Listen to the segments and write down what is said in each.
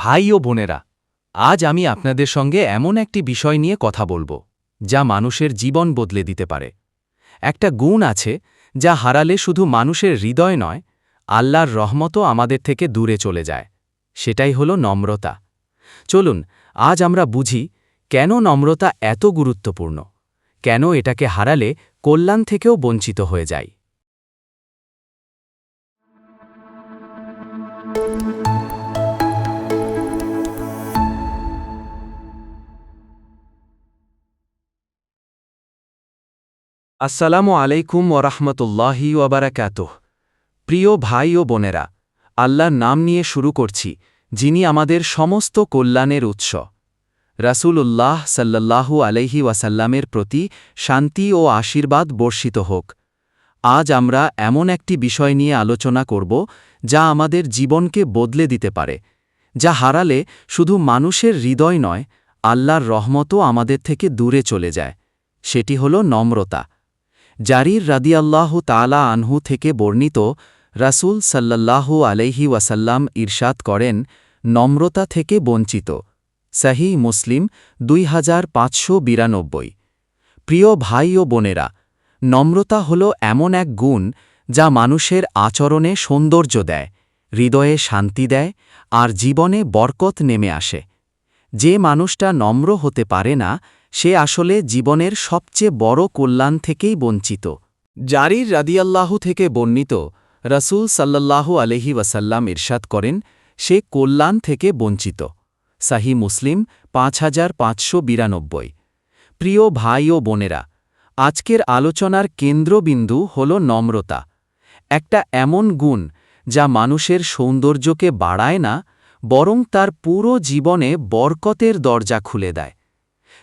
ভাই ও বোনেরা, আজ আমি আপনাদের সঙ্গে এমন একটি বিষয় নিয়ে কথা বলব, যা মানুষের জীবন বদলে দিতে পারে। একটা গুণ আছে, যা হারালে শুধু মানুষের হৃদয় নয়, আল্লাহর রহমতও আমাদের থেকে দূরে চলে যায়, সেটাই হলো নম্রতা। চলুন, আজ আমরা বুঝি, কেন নম্রতা এত গুরুত্বপূর্ণ? কেন এটাকে হারালে কল্যাণ থেকেও বঞ্চিত হয়ে যায় আসসালামু আলাইকুম ওরহমতুল্লাহি ওবরাকাতুহ প্রিয় ভাই ও বোনেরা, আল্লাহর নাম নিয়ে শুরু করছি, যিনি আমাদের সমস্ত কল্যাণের উৎস। রাসূলুল্লাহ সাল্লাল্লাহু আলাইহি ওয়াসাল্লামের প্রতি শান্তি ও আশীর্বাদ বর্ষিত হোক। আজ আমরা এমন একটি বিষয় নিয়ে আলোচনা করব, যা আমাদের জীবনকে বদলে দিতে পারে, যা হারালে শুধু মানুষের হৃদয় নয়, আল্লাহর রহমতও আমাদের থেকে দূরে চলে যায়। সেটি হল নম্রতা। জারির রাদিয়াল্লাহু তালা আনহু থেকে বর্ণিত, রাসূল সাল্লাল্লাহু আলাইহি ওয়াসাল্লাম ইরশাদ করেন, নম্রতা থেকে বঞ্চিত। সাহি মুসলিম, দুই হাজার পাঁচশো বিরানব্বই। প্রিয় ভাই ও বোনেরা, নম্রতা হল এমন এক গুণ, যা মানুষের আচরণে সৌন্দর্য দেয়, হৃদয়ে শান্তি দেয়, আর জীবনে বরকত নেমে আসে। যে মানুষটা নম্র হতে পারে না সে আসলে জীবনের সবচেয়ে বড় কল্যাণ থেকেই বঞ্চিত। জারির রাদিয়াল্লাহু থেকে বর্ণিত, রসুল সাল্লাল্লাহু আলহি ওয়াসাল্লাম ইরশাদ করেন, সে কল্যাণ থেকে বঞ্চিত। সাহি মুসলিম, পাঁচ হাজার পাঁচশো বিরানব্বই। প্রিয় ভাই ও বোনেরা, আজকের আলোচনার কেন্দ্রবিন্দু হল নম্রতা। একটা এমন গুণ যা মানুষের সৌন্দর্যকে বাড়ায় না, বরং তার পুরো জীবনে বরকতের দরজা খুলে দেয়।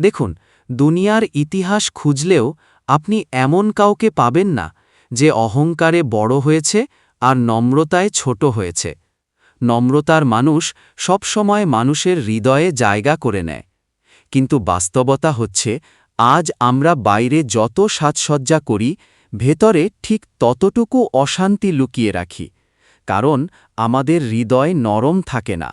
দেখুন, দুনিয়ার ইতিহাস খুঁজলেও আপনি এমন কাউকে পাবেন না যে অহংকারে বড় হয়েছে আর নম্রতায় ছোট হয়েছে। নম্রতার মানুষ সবসময় মানুষের হৃদয়ে জায়গা করে নেয়। কিন্তু বাস্তবতা হচ্ছে, আজ আমরা বাইরে যত সাজসজ্জা করি, ভেতরে ঠিক ততটুকু অশান্তি লুকিয়ে রাখি। কারণ আমাদের হৃদয় নরম থাকে না।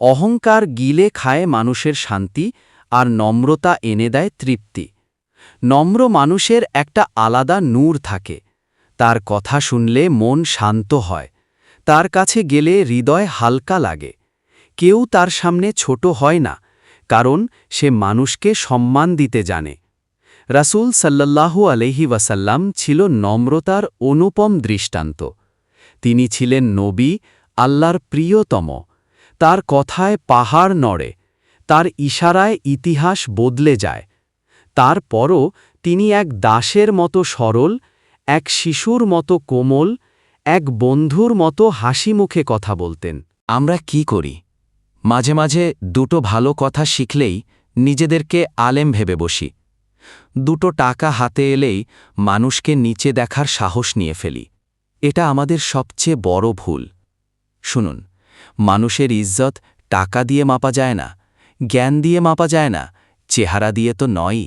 অহংকার গিলে খায় মানুষের শান্তি আর নম্রতা এনে দেয় তৃপ্তি। নম্র মানুষের একটা আলাদা নূর থাকে। তার কথা শুনলে মন শান্ত হয়। তার কাছে গেলে হৃদয় হালকা লাগে। কেউ তার সামনে ছোট হয় না, কারণ সে মানুষকে সম্মান দিতে জানে। রাসূল সাল্লাল্লাহু আলহি ওয়াসাল্লাম ছিল নম্রতার অনুপম দৃষ্টান্ত। তিনি ছিলেন নবী, আল্লাহর প্রিয়তম। তার কথায় পাহাড় নড়ে তার ইশারায় ইতিহাস বদলে যায়। তারপরও তিনি এক দাসের মতো সরল, এক শিশুর মতো কোমল, এক বন্ধুর মতো হাসি মুখে কথা বলতেন। আমরা কি করি? মাঝে মাঝে দুটো ভালো কথা শিখলেই নিজেদেরকে আলেম ভেবে বসি। দুটো টাকা হাতে এলেই মানুষকে নিচে দেখার সাহস নিয়ে ফেলি। এটা আমাদের সবচেয়ে বড় ভুল। শুনুন, মানুষের ইজ্জত টাকা দিয়ে মাপা যায় না। জ্ঞান দিয়ে মাপা যায় না, চেহারা দিয়ে তো নয়ই।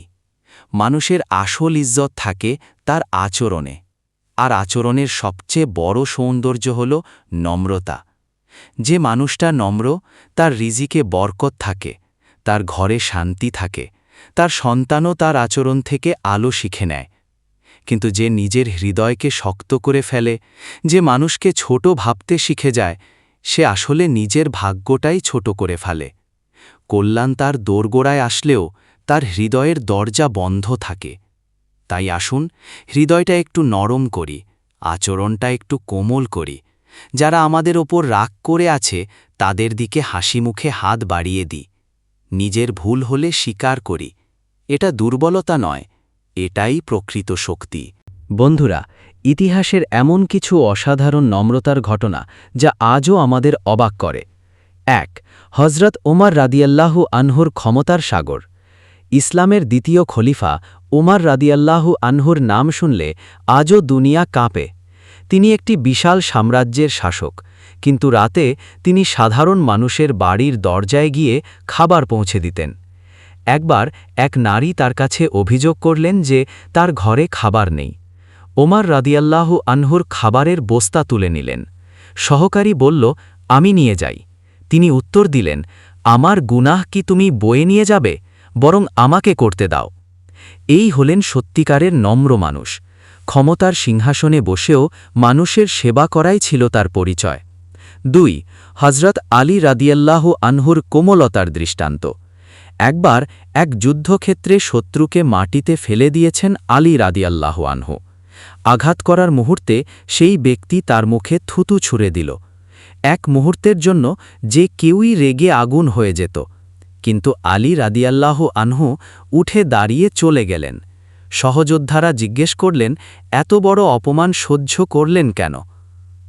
মানুষের আসল ইজ্জত থাকে তার আচরণে। আর আচরণের সবচেয়ে বড় সৌন্দর্য হল নম্রতা। যে মানুষটা নম্র, তার রিজিকে বরকত থাকে, তার ঘরে শান্তি থাকে, তার সন্তানও তার আচরণ থেকে আলো শিখে নেয়। কিন্তু যে নিজের হৃদয়কে শক্ত করে ফেলে, যে মানুষকে ছোট ভাবতে শিখে যায়, সে আসলে নিজের ভাগ্যটাই ছোট করে ফেলে। কল্যাণ তার দোরগোড়ায় আসলেও তার হৃদয়ের দরজা বন্ধ থাকে। তাই আসুন, হৃদয়টা একটু নরম করি, আচরণটা একটু কোমল করি। যারা আমাদের ওপর রাগ করে আছে, তাদের দিকে হাসি মুখে হাত বাড়িয়ে দিই। নিজের ভুল হলে স্বীকার করি। এটা দুর্বলতা নয়, এটাই প্রকৃত শক্তি। বন্ধুরা, ইতিহাসের এমন কিছু অসাধারণ নম্রতার ঘটনা যা আজও আমাদের অবাক করে। এক হজরত ওমর রাদিয়াল্লাহু আনহুর ক্ষমতার সাগর। ইসলামের দ্বিতীয় খলিফা ওমর রাদিয়াল্লাহু আনহুর নাম শুনলে আজও দুনিয়া কাঁপে। তিনি একটি বিশাল সাম্রাজ্যের শাসক, কিন্তু রাতে তিনি সাধারণ মানুষের বাড়ির দরজায় গিয়ে খাবার পৌঁছে দিতেন। একবার এক নারী তার কাছে অভিযোগ করলেন যে তার ঘরে খাবার নেই। ওমর রাদিয়াল্লাহু আনহুর খাবারের বস্তা তুলে নিলেন। সহকারী বলল, আমি নিয়ে যাই। তিনি উত্তর দিলেন, আমার গুনাহ কি তুমি বয়ে নিয়ে যাবে? বরং আমাকে করতে দাও। এই হলেন সত্যিকারের নম্র মানুষ। ক্ষমতার সিংহাসনে বসেও মানুষের সেবা করাই ছিল তার পরিচয়। দুই হজরত আলী রাদিয়াল্লাহ আনহুর কোমলতার দৃষ্টান্ত। একবার এক যুদ্ধক্ষেত্রে শত্রুকে মাটিতে ফেলে দিয়েছেন আলী রাদিয়াল্লাহ আনহু। আঘাত করার মুহূর্তে সেই ব্যক্তি তার মুখে থুতু ছুঁড়ে দিল। এক মুহূর্তের জন্য যে কেউই রেগে আগুন হয়ে যেত। কিন্তু আলী রাদিয়াল্লাহ আনহু উঠে দাঁড়িয়ে চলে গেলেন। সহযোদ্ধারা জিজ্ঞেস করলেন, এত বড় অপমান সহ্য করলেন কেন?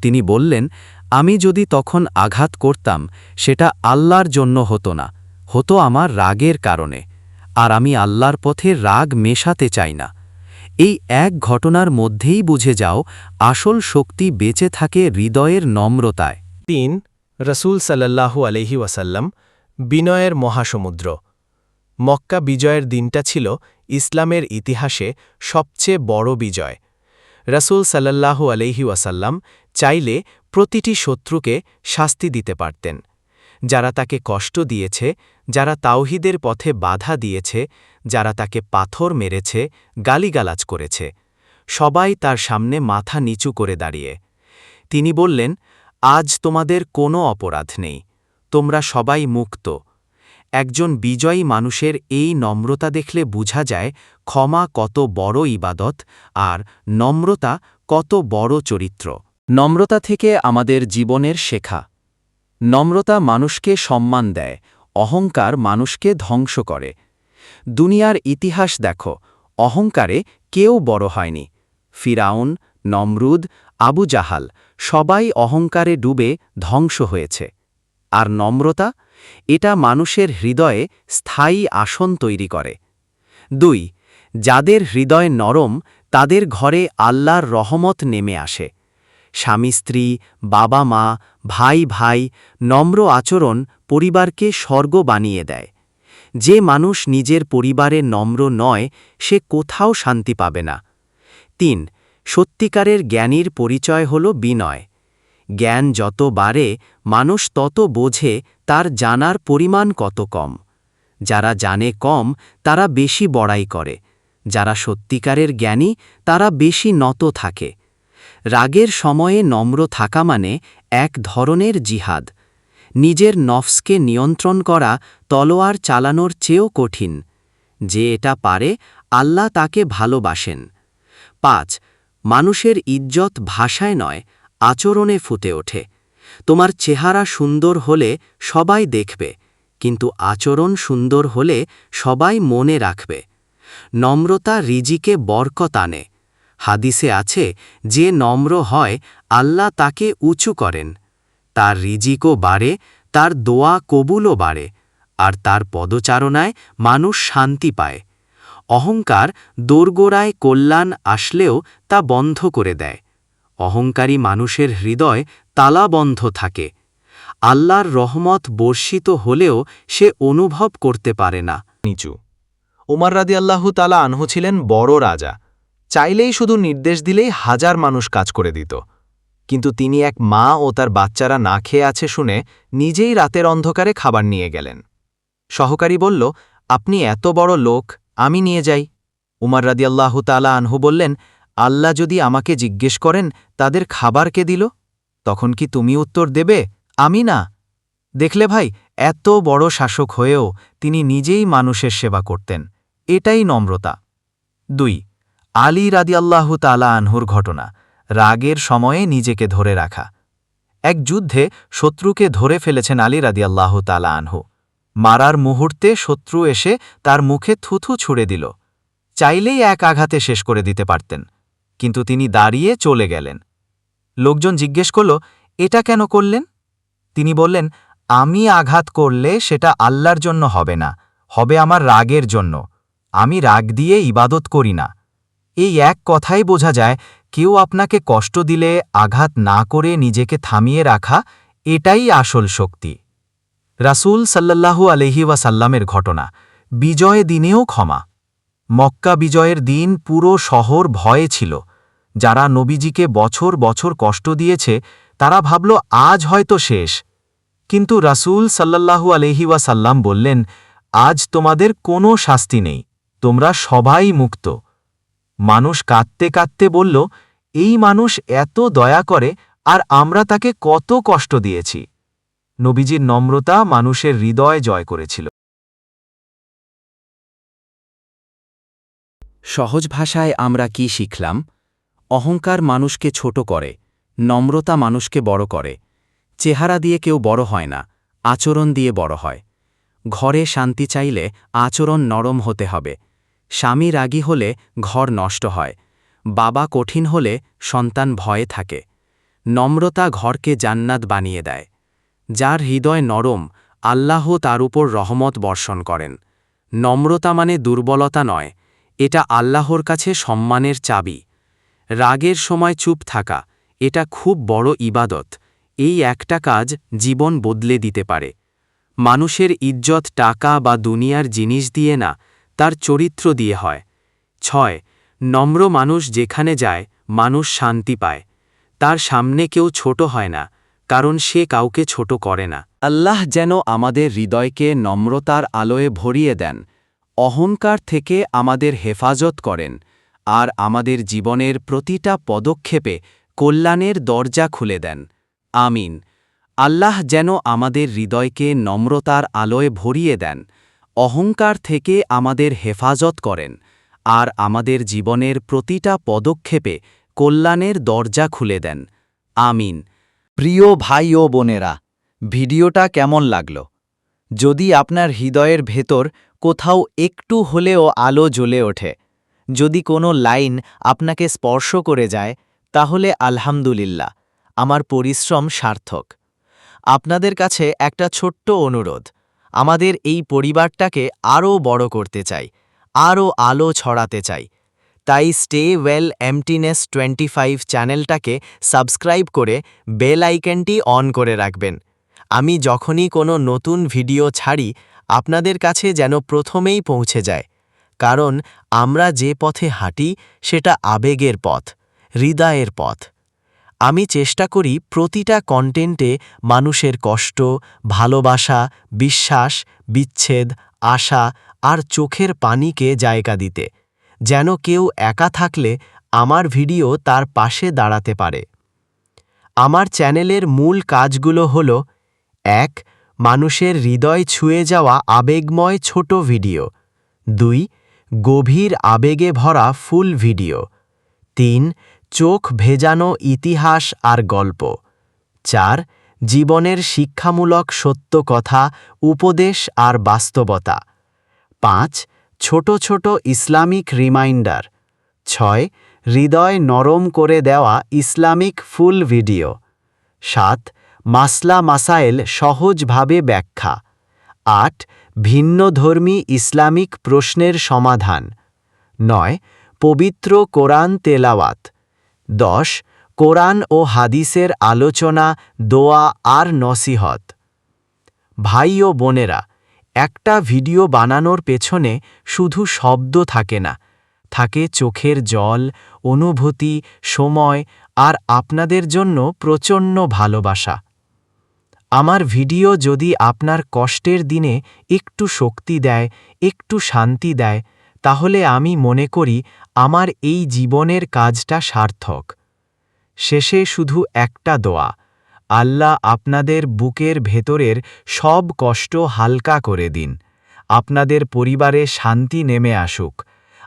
তিনি বললেন, আমি যদি তখন আঘাত করতাম, সেটা আল্লাহর জন্য হতো না। হতো আমার রাগের কারণে। আর আমি আল্লাহর পথে রাগ মেশাতে চাই না। এই এক ঘটনার মধ্যেই বুঝে যাও, আসল শক্তি বেঁচে থাকে হৃদয়ের নম্রতায়। তিন রসুল সাল্লাল্লাহু আলহি ওয়াসাল্লাম, বিনয়ের মহাসমুদ্র। মক্কা বিজয়ের দিনটা ছিল ইসলামের ইতিহাসে সবচেয়ে বড় বিজয়। রসুল সাল্লাল্লাহু আলহি ওয়াসাল্লাম চাইলে প্রতিটি শত্রুকে শাস্তি দিতে পারতেন। যারা তাকে কষ্ট দিয়েছে, যারা তাওহিদের পথে বাধা দিয়েছে, যারা তাকে পাথর মেরেছে, গালিগালাজ করেছে। সবাই তার সামনে মাথা নিচু করে দাঁড়িয়ে। তিনি বললেন আজ তোমাদের কোনো অপরাধ নেই, তোমরা সবাই মুক্ত। একজন বিজয়ী মানুষের এই নম্রতা দেখলে বুঝা যায় ক্ষমা কত বড় ইবাদত আর নম্রতা কত বড় চরিত্র। নম্রতা থেকে আমাদের জীবনের শেখা। নম্রতা মানুষকে সম্মান দেয়, অহংকার মানুষকে ধ্বংস করে। দুনিয়ার ইতিহাস দেখো, অহংকারে কেউ বড় হয়নি। ফিরাউন, নমরুদ আবু জাহাল সবাই অহংকারে ডুবে ধ্বংস হয়েছে। আর নম্রতা? এটা মানুষের হৃদয়ে স্থায়ী আসন তৈরি করে। দুই, যাদের হৃদয় নরম, তাদের ঘরে আল্লাহর রহমত নেমে আসে। স্বামী, স্ত্রী, বাবা, মা, ভাই ভাই, নম্র আচরণ পরিবারকে স্বর্গ বানিয়ে দেয়। যে মানুষ নিজের পরিবারে নম্র নয়, সে কোথাও শান্তি পাবে না। তিন সত্যিকারের জ্ঞানীর পরিচয় হল বিনয়। জ্ঞান যত বাড়ে, মানুষ তত বোঝে, তার জানার পরিমাণ কত কম। যারা জানে কম, তারা বেশি বড়াই করে। যারা সত্যিকারের জ্ঞানী, তারা বেশি নত থাকে। রাগের সময়ে নম্র থাকা মানে এক ধরনের জিহাদ। নিজের নফসকে নিয়ন্ত্রণ করা, তলোয়ার চালানোর চেয়েও কঠিন। যে এটা পারে, আল্লাহ তাকে ভালোবাসেন। পাঁচ মানুষের ইজ্জত ভাষায় নয়, আচরণে ফুটে ওঠে। তোমার চেহারা সুন্দর হলে সবাই দেখবে, কিন্তু আচরণ সুন্দর হলে সবাই মনে রাখবে। নম্রতা রিজিকে বরকত আনে। হাদিসে আছে, যে নম্র হয়, আল্লাহ তাকে উঁচু করেন। তার রিজিকও বাড়ে, তার দোয়া কবুলও বাড়ে, আর তার পদচারণায় মানুষ শান্তি পায়। অহংকার দোরগোড়ায় কল্যাণ আসলেও তা বন্ধ করে দেয়। অহংকারী মানুষের হৃদয় তালাবন্ধ থাকে। আল্লাহর রহমত বর্ষিত হলেও সে অনুভব করতে পারে না। নিচু। উমার রাদি আল্লাহু তালা আনহু ছিলেন বড় রাজা। চাইলেই শুধু নির্দেশ দিলেই হাজার মানুষ কাজ করে দিত। কিন্তু তিনি এক মা ও তার বাচ্চারা না খেয়ে আছে শুনে নিজেই রাতের অন্ধকারে খাবার নিয়ে গেলেন। সহকারী বলল, আপনি এত বড় লোক আমি নিয়ে যাই। উমার রাদিয়াল্লাহু তালা আনহু বললেন, আল্লাহ যদি আমাকে জিজ্ঞেস করেন, তাদের খাবার কে দিল? তখন কি তুমি উত্তর দেবে, আমি না। দেখলে ভাই, এত বড় শাসক হয়েও তিনি নিজেই মানুষের সেবা করতেন। এটাই নম্রতা। দুই, আলী রাদিয়াল্লাহু তালা আনহুর ঘটনা, রাগের সময়ে নিজেকে ধরে রাখা। এক যুদ্ধে শত্রুকে ধরে ফেলেছেন আলী রাদিয়াল্লাহু তালা আনহু। মারার মুহূর্তে শত্রু এসে তার মুখে থুথু ছুড়ে দিল। চাইলেই এক আঘাতে শেষ করে দিতে পারতেন, কিন্তু তিনি দাঁড়িয়ে চলে গেলেন। লোকজন জিজ্ঞেস করল, এটা কেন করলেন? তিনি বললেন, আমি আঘাত করলে সেটা আল্লাহর জন্য হবে না, হবে আমার রাগের জন্য। আমি রাগ দিয়ে ইবাদত করি না। এই এক কথাই বোঝা যায়, কেউ আপনাকে কষ্ট দিলে আঘাত না করে নিজেকে থামিয়ে রাখা, এটাই আসল শক্তি। রাসূল সাল্লাল্লাহু আলহি ওয়াসাল্লামের ঘটনা। বিজয় দিনেও ক্ষমা। মক্কা বিজয়ের দিন পুরো শহর ভয়ে ছিল। যারা নবীজিকে বছর বছর কষ্ট দিয়েছে, তারা ভাবল, আজ হয়তো শেষ। কিন্তু রাসূল সাল্লাল্লাহু আলহি ওয়াসাল্লাম বললেন, আজ তোমাদের কোনো শাস্তি নেই, তোমরা সবাই মুক্ত। মানুষ কাঁদতে কাঁদতে বলল, এই মানুষ এত দয়া করে, আর আমরা তাকে কত কষ্ট দিয়েছি। নবীজির নম্রতা মানুষের হৃদয় জয় করেছিল। সহজ ভাষায় আমরা কি শিখলাম? অহংকার মানুষকে ছোট করে, নম্রতা মানুষকে বড় করে। চেহারা দিয়ে কেউ বড় হয় না, আচরণ দিয়ে বড় হয়। ঘরে শান্তি চাইলে আচরণ নরম হতে হবে। স্বামী রাগী হলে ঘর নষ্ট হয়। বাবা কঠিন হলে সন্তান ভয়ে থাকে। নম্রতা ঘরকে জান্নাত বানিয়ে দেয়। যার হৃদয় নরম, আল্লাহ তার উপর রহমত বর্ষণ করেন। নম্রতা মানে দুর্বলতা নয়, এটা আল্লাহর কাছে সম্মানের চাবি। রাগের সময় চুপ থাকা, এটা খুব বড় ইবাদত, এই একটা কাজ জীবন বদলে দিতে পারে। মানুষের ইজ্জত টাকা বা দুনিয়ার জিনিস দিয়ে না, তার চরিত্র দিয়ে হয়। ছয়, নম্র মানুষ যেখানে যায়, মানুষ শান্তি পায়। তার সামনে কেউ ছোট হয় না কারণ সে কাউকে ছোট করে না। আল্লাহ যেন আমাদের হৃদয়কে নম্রতার আলোয় ভরিয়ে দেন, অহংকার থেকে আমাদের হেফাজত করেন, আর আমাদের জীবনের প্রতিটা পদক্ষেপে কল্যাণের দরজা খুলে দেন। আমিন। আল্লাহ যেন আমাদের হৃদয়কে নম্রতার আলোয় ভরিয়ে দেন, অহংকার থেকে আমাদের হেফাজত করেন, আর আমাদের জীবনের প্রতিটা পদক্ষেপে কল্যাণের দরজা খুলে দেন। আমিন। প্রিয় ভাই ও বোনেরা, ভিডিওটা কেমন লাগল? যদি আপনার হৃদয়ের ভেতর কোথাও একটু হলেও আলো জ্বলে ওঠে, যদি কোনো লাইন আপনাকে স্পর্শ করে যায়, তাহলে আলহামদুলিল্লাহ, আমার পরিশ্রম সার্থক। আপনাদের কাছে একটা ছোট্ট অনুরোধ, আমাদের এই পরিবারটাকে আরও বড় করতে চাই, আরও আলো ছড়াতে চাই তাই stay well emptiness twenty five চ্যানেলটাকে সাবস্ক্রাইব করে বেল আইকনটি অন করে রাখবেন। আমি যখনই কোনো নতুন ভিডিও ছাড়ি, আপনাদের কাছে যেন প্রথমেই পৌঁছে যায়। কারণ আমরা যে পথে হাঁটি, সেটা আবেগের পথ, হৃদয়ের পথ। আমি চেষ্টা করি প্রতিটা কন্টেন্টে মানুষের কষ্ট, ভালোবাসা, বিশ্বাস, বিচ্ছেদ, আশা আর চোখের পানিকে জায়গা দিতে। যেন কেউ একা থাকলে আমার ভিডিও তার পাশে দাঁড়াতে পারে। আমার চ্যানেলের মূল কাজগুলো হল, এক, মানুষের হৃদয় ছুঁয়ে যাওয়া আবেগময় ছোট ভিডিও। দুই, গভীর আবেগে ভরা ফুল ভিডিও। তিন, চোখ ভেজানো ইতিহাস আর গল্প। চার, জীবনের শিক্ষামূলক সত্য কথা, উপদেশ আর বাস্তবতা। পাঁচ ছোট ছোট ইসলামিক রিমাইন্ডার। ছয়, হৃদয় নরম করে দেওয়া ইসলামিক ফুল ভিডিও। সাত, মাসলা মাসাইল সহজভাবে ব্যাখ্যা। আট ভিন্নধর্মী ইসলামিক প্রশ্নের সমাধান। নয়, পবিত্র কোরআন তেলাওয়াত। দশ, কোরআন ও হাদিসের আলোচনা, দোয়া আর নসিহত। ভাই ও বোনেরা একটা ভিডিও বানানোর পেছনে শুধু শব্দ থাকে না। থাকে চোখের জল, অনুভূতি, সময় আর আপনাদের জন্য প্রচণ্ড ভালোবাসা। আমার ভিডিও যদি আপনার কষ্টের দিনে একটু শক্তি দেয়, একটু শান্তি দেয়, তাহলে আমি মনে করি আমার এই জীবনের কাজটা সার্থক। শেষে শুধু একটা দোয়া। আল্লাহ আপনাদের বুকের ভেতরের সব কষ্ট হালকা করে দিন। আপনাদের পরিবারে শান্তি নেমে আসুক।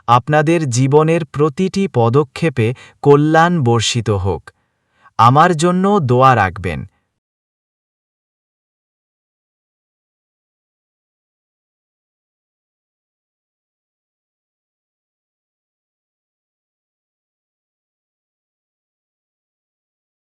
আপনাদের জীবনের প্রতিটি পদক্ষেপে কল্যাণ বর্ষিত হোক। আমার জন্য দোয়া রাখবেন।